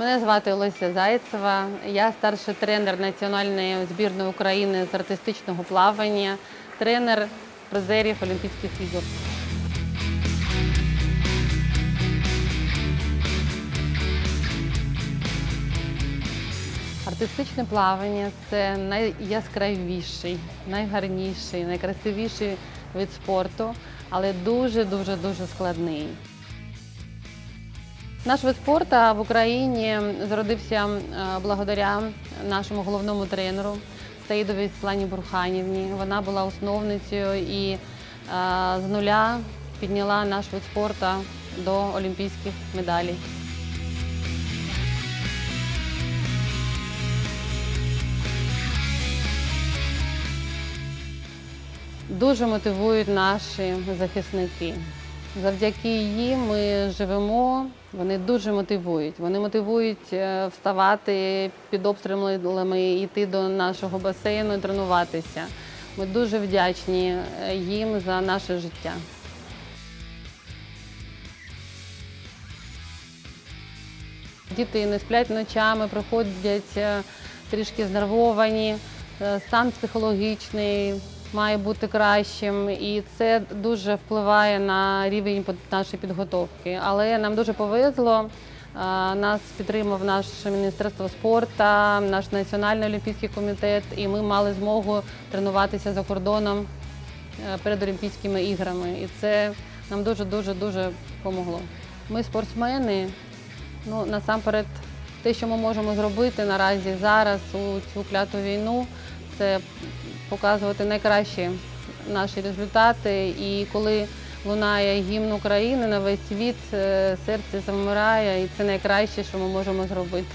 Мене звати Олеся Зайцева. Я старший тренер національної збірної України з артистичного плавання, тренер призерів Олімпійських ігор. Артистичне плавання це найяскравіший, найгарніший, найкрасивіший вид спорту, але дуже дуже дуже складний. Наш вид спорту в Україні зародився е, благодаря нашому головному тренеру Саїдовій Світлані Бурханівні. Вона була основницею і е, з нуля підняла наш вид спорту до олімпійських медалей. Дуже мотивують наші захисники. Завдяки їм ми живемо. Вони дуже мотивують. Вони мотивують е, вставати під обстрілами, йти до нашого басейну і тренуватися. Ми дуже вдячні е, їм за наше життя. Діти не сплять ночами, приходять е, трішки знервовані, стан психологічний має бути кращим, і це дуже впливає на рівень нашої підготовки. Але нам дуже повезло. Нас підтримав наше Міністерство спорту, наш Національний олімпійський комітет, і ми мали змогу тренуватися за кордоном е, перед Олімпійськими іграми. І це нам дуже дуже дуже допомогло. Ми спортсмени. Ну, насамперед, те, що ми можемо зробити наразі зараз у цю кляту війну, це показувати найкращі наші результати. І коли лунає гімн України на весь світ, е, серце замирає, і це найкраще, що ми можемо зробити.